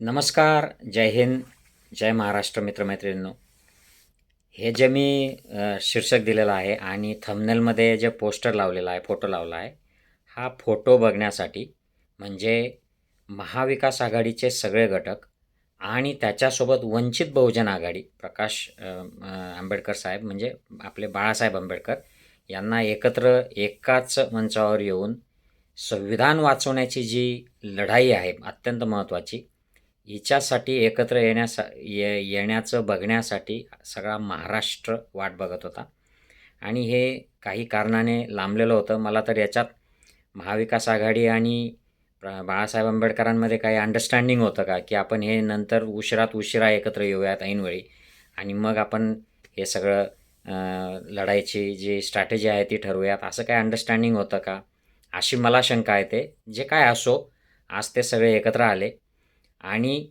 नमस्कार जय हिंद जय महाराष्ट्र मित्रमैत्रिणींनो. हे जे मी शीर्षक दिलेलं आहे आणि थमनेलमध्ये जे पोस्टर लावलेलं आहे फोटो लावला आहे हा फोटो बघण्यासाठी म्हणजे महाविकास आघाडीचे सगळे घटक आणि त्याच्यासोबत वंचित बहुजन आघाडी प्रकाश आंबेडकर साहेब म्हणजे आपले बाळासाहेब आंबेडकर यांना एकत्र एकाच मंचावर येऊन संविधान वाचवण्याची जी लढाई आहे अत्यंत महत्त्वाची हिच्यासाठी एकत्र येण्यासा ये येण्याचं बघण्यासाठी सगळा महाराष्ट्र वाट बघत होता. आणि हे काही कारणाने लांबलेलं होतं. मला तर याच्यात महाविकास आघाडी आणि बाळासाहेब आंबेडकरांमध्ये काही अंडरस्टँडिंग होतं का? की आपण हे नंतर उशिरात उशिरा एकत्र येऊयात ऐनवेळी. आणि मग आपण हे सगळं लढायची लढाईची जी स्ट्रॅटेजी आहे ती ठरवूयात. असं काय अंडरस्टँडिंग होतं का? अशी मला शंका येते जे काय असो आज ते सगळे एकत्र आले. आणि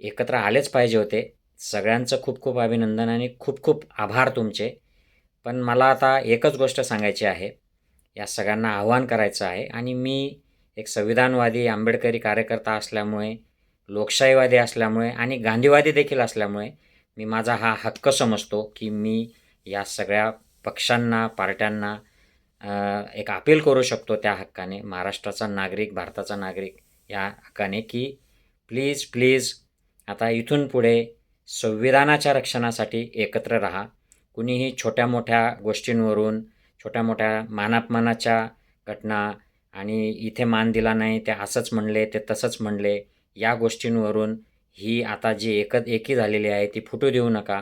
एकत्र आलेच पाहिजे होते. सगळ्यांचं खूप खूप अभिनंदन आणि खूप खूप आभार तुमचे. पण मला आता एकच गोष्ट सांगायची आहे. या सगळ्यांना आव्हान करायचं आहे आणि मी एक संविधानवादी आंबेडकरी कार्यकर्ता असल्यामुळे लोकशाहीवादी असल्यामुळे आणि गांधीवादी देखील असल्यामुळे मी माझा हा हक्क समजतो की मी या सगळ्या पक्षांना पार्ट्यांना एक अपील करू शकतो त्या हक्काने महाराष्ट्राचा नागरिक भारताचा नागरिक या हक्काने की प्लीज प्लीज आता इथून पुढे संविधानाच्या रक्षणासाठी एकत्र राहा. कुणीही छोट्या मोठ्या गोष्टींवरून छोट्या मोठ्या मानापमानाच्या घटना आणि इथे मान दिला नाही ते असंच म्हणले ते तसंच म्हणले या गोष्टींवरून ही आता जी एकत एकी झालेली आहे ती फुटू देऊ नका.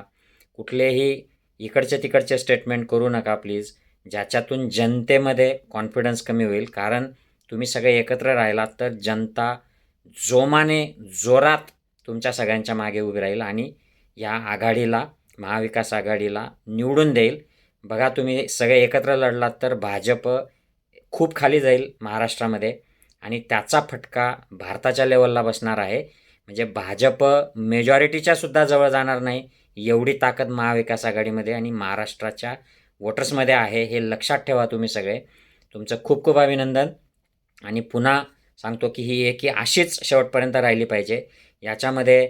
कुठलेही इकडचे तिकडचे स्टेटमेंट करू नका प्लीज ज्याच्यातून जनतेमध्ये कॉन्फिडन्स कमी होईल. कारण तुम्ही सगळे एकत्र राहिलात तर जनता जोमाने जोरात तुमच्या सगळ्यांच्या मागे उभी राहील आणि या आघाडीला महाविकास आघाडीला निवडून देईल. बघा तुम्ही सगळे एकत्र लढलात तर भाजप खूप खाली जाईल महाराष्ट्रामध्ये आणि त्याचा फटका भारताच्या लेवलला बसणार आहे. म्हणजे भाजप मेजॉरिटीच्या सुद्धा जवळ जाणार नाही. एवढी ताकद महाविकास आघाडीमध्ये आणि महाराष्ट्राच्या वोटर्समध्ये आहे हे लक्षात ठेवा तुम्ही सगळे. तुमचं खूप खूप अभिनंदन. आणि पुन्हा सांगतो की ही एकी अशीच शेवटपर्यंत राहिली पाहिजे. याच्यामध्ये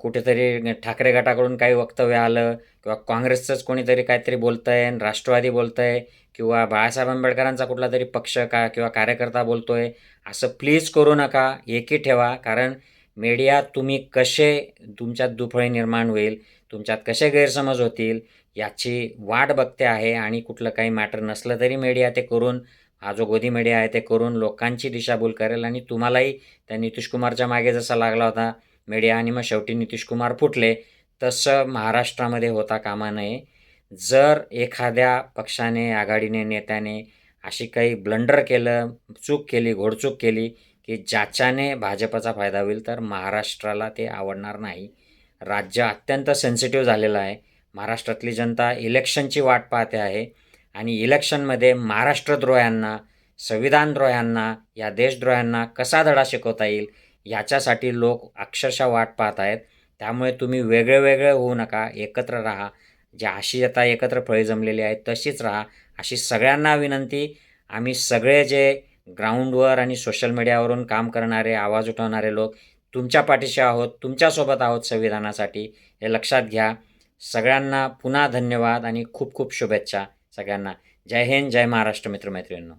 कुठेतरी ठाकरे गटाकडून काही वक्तव्य आलं किंवा काँग्रेसचंच कोणीतरी काहीतरी बोलतं आहे राष्ट्रवादी बोलतं आहे किंवा बाळासाहेब आंबेडकरांचा कुठला तरी पक्ष का किंवा कार्यकर्ता बोलतो आहे असं प्लीज करू नका एकी ठेवा. कारण मीडिया तुम्ही कसे तुमच्यात दुफळे निर्माण होईल तुमच्यात कसे गैरसमज होतील याची वाट बघते आहे आणि कुठलं काही मॅटर नसलं तरी मीडिया ते करून हा जो गोधी मीडिया आहे ते करून लोकांची दिशाभूल करेल आणि तुम्हालाही त्या नितीश कुमारच्या मागे जसा लागला होता मीडिया आणि मग शेवटी नितीश कुमार फुटले तसं महाराष्ट्रामध्ये होता कामा नये. जर एखाद्या पक्षाने आघाडीने नेत्याने अशी काही ब्लंडर केलं चूक केली घोडचूक केली की ज्याच्याने भाजपचा फायदा होईल तर महाराष्ट्राला ते आवडणार नाही. राज्य अत्यंत सेन्सिटिव्ह झालेलं आहे. महाराष्ट्रातली जनता इलेक्शनची वाट पाहते आहे. आणि इलेक्शनमध्ये महाराष्ट्रद्रोह्यांना संविधानद्रोह्यांना या देशद्रोह्यांना कसा धडा शिकवता येईल याच्यासाठी लोक अक्षरशः वाट पाहत आहेत. त्यामुळे तुम्ही वेगळे वेगळे होऊ नका एकत्र राहा. जे अशी आता एकत्र फळी जमलेली आहेत तशीच राहा. अशी सगळ्यांना विनंती आम्ही सगळे जे ग्राउंडवर आणि सोशल मीडियावरून काम करणारे आवाज उठवणारे लोक तुमच्या पाठीशी आहोत तुमच्यासोबत आहोत संविधानासाठी हे लक्षात घ्या. सगळ्यांना पुन्हा धन्यवाद आणि खूप खूप शुभेच्छा. सगळ्यांना. जय हिंद जय महाराष्ट्र मित्रमैत्रिणींनो.